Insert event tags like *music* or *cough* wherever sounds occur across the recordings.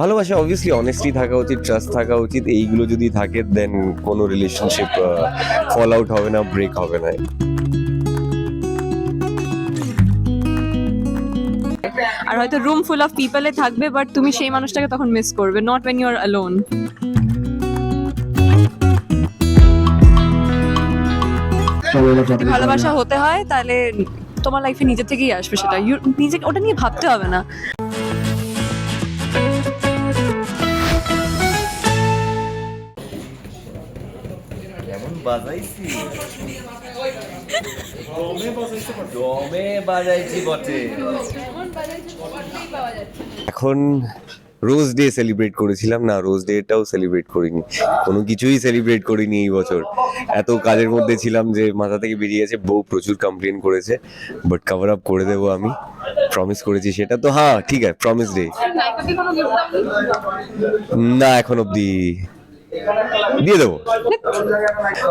ভালোবাসা obviously honesty থাকা উচিত ট্রাস্ট থাকা উচিত, এইগুলো যদি থাকে দেন কোনো রিলেশনশিপ ফল আউট হবে না ব্রেক হবে না। আর হয়তো রুম ফুল অফ পিপলে থাকবে বাট তুমি সেই মানুষটাকে তখন মিস করবে not when you are alone ভালোবাসা হতে হয়, তাহলে তোমার লাইফে নিজে থেকেই আসবে সেটা। নিজেকে, ওটা নিয়ে ভাবতে হবে না। বাজাইছি। দমে বাজাইছি বটে। এখন রোজ ডে সেলিব্রেট করেছিলাম না রোজ ডেটাও সেলিব্রেট করিনি। কোনো কিছুই সেলিব্রেট করিনি এই বছর। এত কাজের মধ্যে ছিলাম যে মাথা থেকে বেরিয়ে গেছে বউ প্রচুর কমপ্লেন করেছে বাট কভার আপ করে দেবো আমি। প্রমিস করেছি সেটা তো হ্যাঁ ঠিক আছে প্রমিস ডে না এখন অবধি দিয়ে দেবো।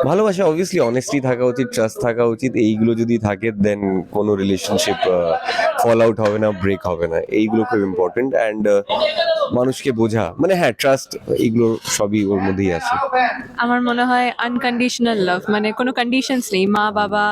ভালোবাসা অবভিয়াসলি অনেস্টি থাকা উচিত ট্রাস্ট থাকা উচিত। এইগুলো যদি থাকে দেন কোনো রিলেশনশিপ ফল আউট হবে না ব্রেক হবে না। এইগুলো খুব ইম্পর্টেন্ট অ্যান্ড মানুষকে বোঝা। মানে হ্যাঁ ট্রাস্ট এগুলো সবই ওর মধ্যেই আছে। আমার মনে হয় আনকন্ডিশনাল লাভ মানে কোনো কন্ডিশনস নেই। মা বাবা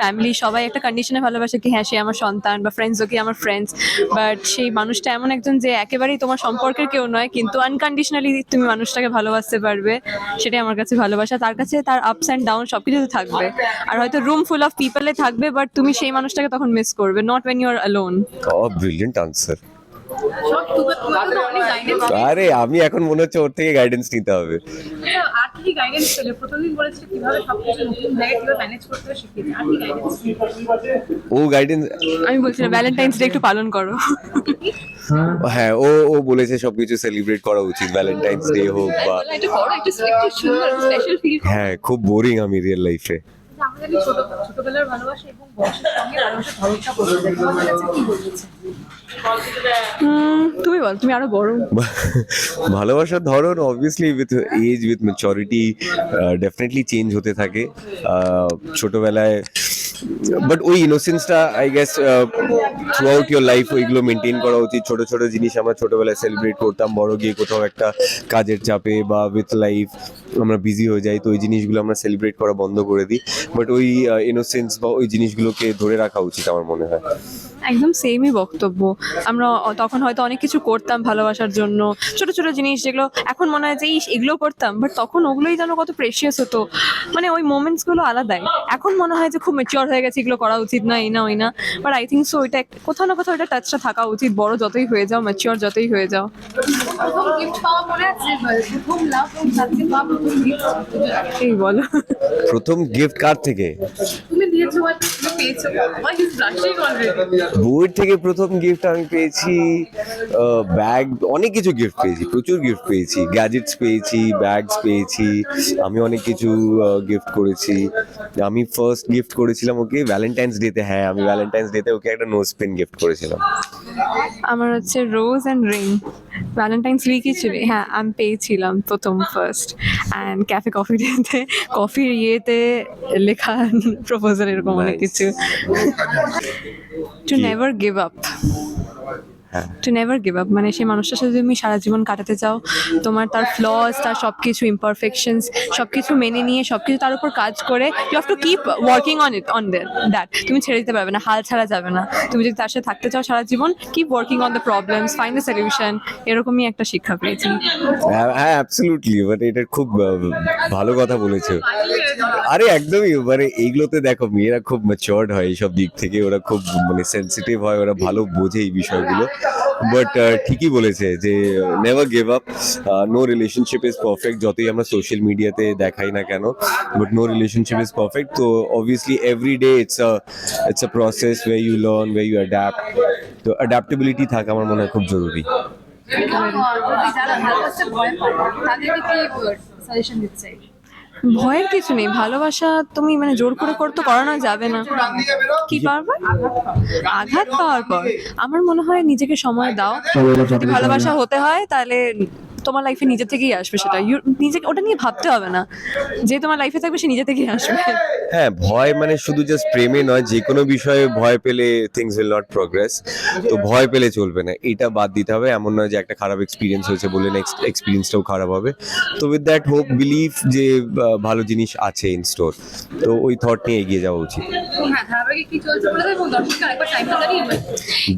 ফ্যামিলি সবাই একটা কন্ডিশনে ভালোবাসে কি হ্যাঁ সে আমার সন্তান বা ফ্রেন্ডসও কি আমার ফ্রেন্ডস বাট সেই মানুষটা এমন একজন যে একেবারেই তোমার সম্পর্কের কেউ নয় কিন্তু আনকন্ডিশনালি তুমি মানুষটাকে ভালোবাসতে পারবে। সেটাই আমার কাছে ভালোবাসা। তার কাছে তার আপস অ্যান্ড ডাউন সব কিছুতে থাকবে। আর হয়তো রুম ফুল অফ পিপলে থাকবে বাট তুমি সেই মানুষটাকে তখন মিস করবে not when you are alone brilliant answer আরে আমি এখন মনে হচ্ছে ওর থেকে গাইডেন্স নিতে হবে। ও গাইডেন্স আমি বলছিলাম ভ্যালেন্টাইন্স ডে একটু পালন করো। হ্যাঁ ও ও বলেছে সবকিছু সেলিব্রেট করা উচিত ভ্যালেন্টাইন্স ডে হোক বা একটু বড় একটু একটু সুন্দর স্পেশাল ফিল হ্যাঁ খুব বোরিং আমি রিয়েল লাইফে ছোট ছোটবেলার ভালোবাসা এবং বয়সের সঙ্গে ভালোবাসা যায় তোমার কাছে কি বলেছে? তুমি বল তুমি আরও বড়। *laughs* ভালোবাসার ধরন obviously with age with maturity definitely change হতে থাকে। ছোটবেলায় বাট ওই ইনোসেন্সটা I guess throughout your life ওইগুলো মেনটেন করা উচিত। ছোট ছোট জিনিস আমরা ছোটবেলায় সেলিব্রেট করতাম বড় গিয়ে কোথাও একটা কাজের চাপে বা উইথ লাইফ আমরা বিজি হয়ে যাই তো ওই জিনিসগুলো আমরা সেলিব্রেট করা বন্ধ করে দিই। বাট ওই ইনোসেন্স বা ওই জিনিসগুলোকে ধরে রাখা উচিত আমার মনে হয়। একদম সেমই বক্তব্য। আমরা তখন হয়তো অনেক কিছু করতাম ভালোবাসার জন্য। ছোট ছোট জিনিস যেগুলো এখন মনে হয় যে ইস এগুলো করতাম। বাট তখন ওগুলোই যেন কত প্রেশিয়াস হতো। মানে ওই মোমেন্টসগুলো আলাদাই। এখন মনে হয় যে খুব মেচিওর হয়ে গেছে এগুলো করা উচিত না এই না ওই না। বাট আই থিঙ্ক সো ওইটা কোথাও না কোথাও ওইটা টাচটা থাকা উচিত। বড় যতই হয়ে যাও ম্যাচিওর যতই হয়ে যাও। প্রথম গিফট পাওয়া মনে আছে প্রথম লাভ এই বলো। প্রথম গিফট কার থেকে? তুমি দিয়েছ পেয়েছ। ওয়াই ইজ ব্লাশিং অলরেডি বইয়ের থেকে প্রথম গিফট আমি পেয়েছি ব্যাগ অনেক কিছু গিফট পেয়েছি প্রচুর গিফট পেয়েছি। গ্যাজেটস পেয়েছি ব্যাগস পেয়েছি আমি অনেক কিছু গিফট করেছি। আমি ফার্স্ট গিফট করেছিলাম ওকে ভ্যালেন্টাইন্স ডেতে হ্যাঁ আমি ভ্যালেন্টাইন্স ডেতে ওকে একটা নোজ পেন গিফট করেছিলাম। আমার হচ্ছে রোজ অ্যান্ড রিং ভ্যালেন্টাইন্স উইকই ছিল হ্যাঁ আমি পেয়েছিলাম প্রথম ফার্স্ট অ্যান্ড ক্যাফে কফি ডেতে কফির ইয়েতে লেখা প্রপোজাল এরকম অনেক কিছু। To? Never give up to never give up মানে সেই মানুষটার সাথে তুমি সারা জীবন কাটাতে চাও তোমার তার ফ্লস তার সব কিছু ইমপারফেকশনস সব কিছু মেনে নিয়ে সব কিছু তার উপর কাজ করে you have to keep working on it on that তুমি ছেড়ে দিতে পারবে না হাল ছাড়া যাবে না। তুমি যদি তার সাথে থাকতে চাও সারা জীবন keep working on the problems find the solution এরকমই একটা শিক্ষা পেয়েছি। হ্যাঁ অ্যাবসলিউটলি মানে এটা খুব ভালো কথা বলেছ। আরে একদমই মানে এইগুলোতে দেখো মেয়েরা খুব ম্যাচিওর্ড হয় এইসব দিক থেকে, ওরা খুব মানে সেন্সিটিভ হয়, ওরা ভালো বোঝে এই বিষয়গুলো। বাট ঠিকই বলেছে যে never give up no relationship is perfect যতই আমরা সোশ্যাল মিডিয়াতে দেখাই না কেন but no relationship is perfect তো obviously every day it's a it's a process way you learn way you adapt তো অ্যাডাপ্টেবিলিটি থাকা আমার মনে হয় খুব জরুরি। যারা ভালোবাসতে ভয় পায় তাদেরকে কি সাজেশন দিতে চাই? ভয়ের কিছু নেই ভালোবাসা তুমি মানে জোর করে করতে করানো যাবে না। কি পারবে? আঘাত পাওয়ার পর। আমার মনে হয় নিজেকে সময় দাও। যদি ভালোবাসা হতে হয় তাহলে তোমার লাইফে নিজে থেকেই আসবে সেটা। নিজে, ওটা নিয়ে ভাবতে হবে না। যে তোমার লাইফে থাকবে, সে নিজে থেকেই আসবে। হ্যাঁ ভয় মানে শুধু জাস্ট প্রেমে নয়, যে কোনো বিষয়ে ভয় পেলে থিংস উইল নট প্রোগ্রেস তো ভয় পেলে চলবে না। এটা বাদ দিতে হবে। এমন নয় যে একটা খারাপ এক্সপিরিয়েন্স হয়েছে বলে নেক্সট এক্সপিরিয়েন্সটাও খারাপ হবে। তো উইথ দ্যাট হোপ বিলিভ যে ভালো জিনিস আছে ইন স্টোর তো ওই থট নিয়ে এগিয়ে যাওয়া উচিত। হ্যাঁ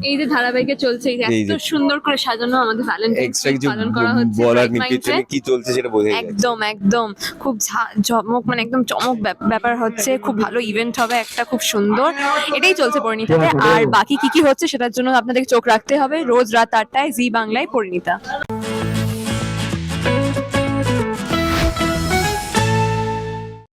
এই যে ধারাবাহিকে চলছে এই যে এত সুন্দর করে সাজানো আমাদের ভ্যালেন্টাইন্স এক্সট্রা পালন করা হচ্ছে বলার। পেছনে কি চলছে সেটা বোঝা একদম একদম। খুব চমক মানে একদম চমক ব্যাপ- ব্যাপার হচ্ছে খুব ভালো ইভেন্ট হবে একটা খুব সুন্দর। এটাই চলছে পরিণীতাতে আর বাকি কি কি হচ্ছে সেটার জন্য আপনাদের চোখ রাখতে হবে। রোজ রাত আটটায় জি বাংলায় পরিণীতা।